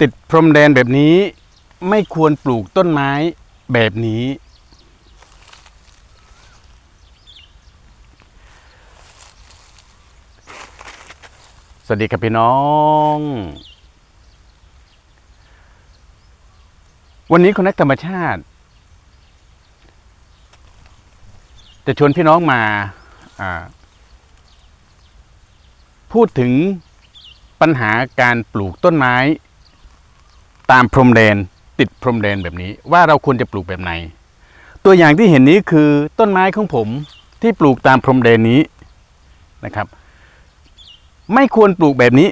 ติดพรมแดนแบบนี้ ไม่ควรปลูกต้นไม้แบบนี้ สวัสดีครับพี่น้อง วันนี้คนนักธรรมชาติ จะชวนพี่น้องมาอ่าพูดถึงปัญหาการปลูกต้นไม้ ตามพรมแดนติดพรมแดนแบบนี้ว่าเราควรจะปลูกแบบไหน ตัวอย่างที่เห็นนี้คือต้นไม้ของผมที่ปลูกตามพรมแดนนี้นะครับ ไม่ควรปลูกแบบนี้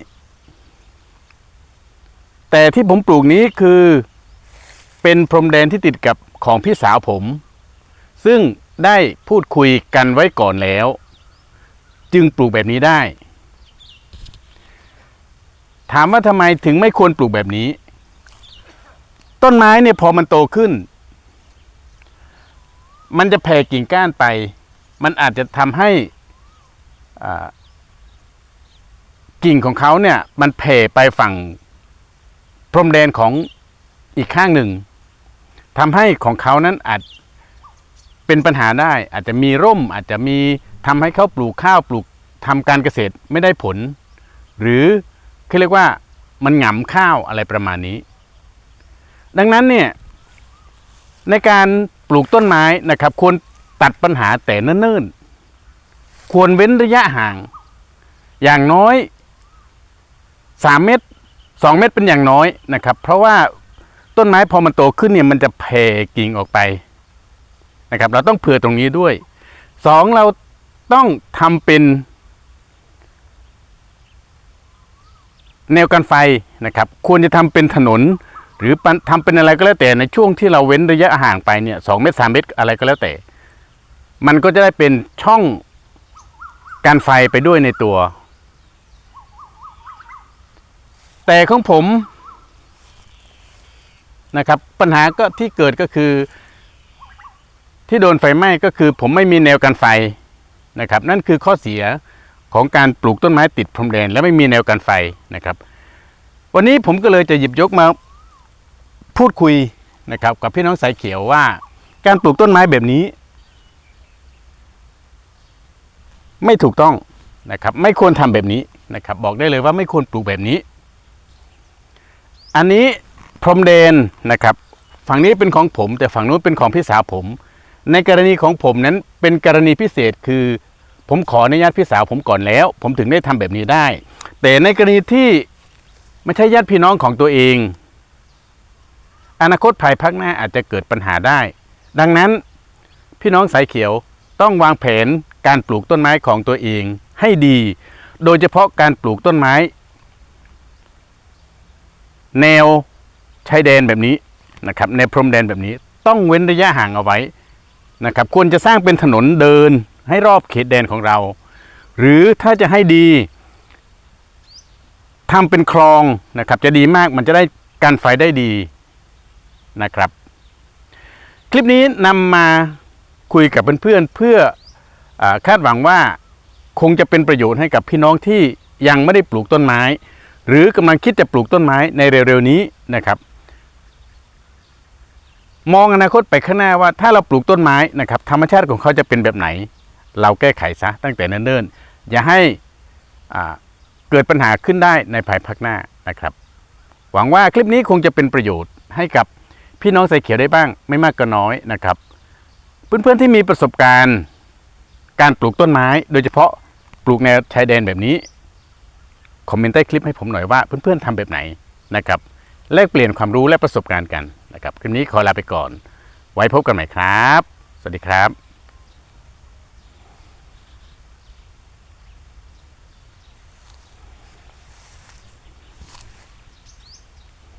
แต่ที่ผมปลูกนี้คือเป็นพรมแดนที่ติดกับของพี่สาวผม ซึ่งได้พูดคุยกันไว้ก่อนแล้ว จึงปลูกแบบนี้ได้ ถามว่าทำไมถึงไม่ควรปลูกแบบนี้ ต้นไม้เนี่ยพอมันโตขึ้น มันจะแผ่กิ่งก้านไป มันอาจจะทำให้กิ่งของเขาเนี่ยมันแผ่ไปฝั่งพรมแดนของอีกข้างหนึ่งทำให้ของเขานั้นอาจเป็นปัญหาได้ อาจจะมีร่ม อาจจะมีทำให้เขาปลูกข้าวปลูกทำการเกษตรไม่ได้ผล หรือเขาเรียกว่ามันหงำข้าวอะไรประมาณนี้ ดังนั้นเนี่ยในการปลูกต้นไม้นะครับ ควรตัดปัญหาแต่เนิ่นๆ ควรเว้นระยะห่าง อย่างน้อยสามเมตรสองเมตรเป็นอย่างน้อยนะครับ เพราะว่าต้นไม้พอมันโตขึ้นเนี่ยมันจะแผ่กิ่งออกไปนะครับ เราต้องเผื่อตรงนี้ด้วยสองเราต้องทำเป็น แนวกันไฟนะครับ ควรจะทำเป็นถนน หรือปันทำเป็นอะไรก็แล้วแต่ในช่วงที่เราเว้นระยะห่างไปเนี่ยสองเมตรสามเมตรอะไรก็แล้วแต่ มันก็จะได้เป็นช่องการไฟไปด้วยในตัว แต่ของผมนะครับปัญหาก็ที่เกิดก็คือ ที่โดนไฟไหม้ก็คือผมไม่มีแนวกันไฟนะครับ นั่นคือข้อเสียของการปลูกต้นไม้ติดพรมแดน และไม่มีแนวกันไฟนะครับ วันนี้ผมก็เลยจะหยิบยกมา พูดคุยนะครับกับพี่น้องสายเขียวว่า การปลูกต้นไม้แบบนี้ ไม่ถูกต้องนะครับ ไม่ควรทำแบบนี้นะครับ บอกได้เลยว่าไม่ควรปลูกแบบนี้ อันนี้พรมแดนนะครับ ฝั่งนี้เป็นของผม แต่ฝั่งนู้นเป็นของพี่สาวผม ในกรณีของผมนั้นเป็นกรณีพิเศษคือ ผมขออนุญาตพี่สาวผมก่อนแล้ว ผมถึงได้ทำแบบนี้ได้ แต่ในกรณีที่ไม่ใช่ญาติพี่น้องของตัวเอง อนาคตภายภาคหน้าอาจจะเกิดปัญหาได้ ดังนั้น พี่น้องสายเขียวต้องวางแผนการปลูกต้นไม้ของตัวเองให้ดี โดยเฉพาะการปลูกต้นไม้ แนวชายแดนแบบนี้นะครับในพรมแดนแบบนี้ต้องเว้นระยะห่างเอาไว้นะครับควรจะสร้างเป็นถนนเดินให้รอบเขตแดนของเรา หรือถ้าจะให้ดีทำเป็นคลองนะครับจะดีมากมันจะได้กันไฟได้ดี นะครับ คลิปนี้นำมาคุยกับเพื่อนๆเพื่ออคาดหวังว่าคงจะเป็นประโยชน์ให้กับพี่น้องที่ยังไม่ได้ปลูกต้นไม้ หรือกำลังคิดจะปลูกต้นไม้ในเร็วๆนี้นะครับ มองอนาคตไปข้างหน้าว่าถ้าเราปลูกต้นไม้นะครับธรรมชาติของเขาจะเป็นแบบไหน เราแก้ไขซะตั้งแต่เนิ่นๆอย่าให้เกิดปัญหาขึ้นได้ในภายภาคหน้านะครับ หวังว่าคลิปนี้คงจะเป็นประโยชน์ให้กับ พี่น้องใส่เขียวได้บ้าง ไม่มากก็น้อยนะครับ เพื่อนๆที่มีประสบการณ์ การปลูกต้นไม้ โดยเฉพาะปลูกแนวชายแดนแบบนี้คอมเมนต์ใต้คลิปให้ผมหน่อยว่าเพื่อนๆทำแบบไหนนะครับแลกเปลี่ยนความรู้และประสบการณ์กันนะครับคลิปนี้ขอลาไปก่อน ไว้พบกันใหม่ครับ สวัสดีครับ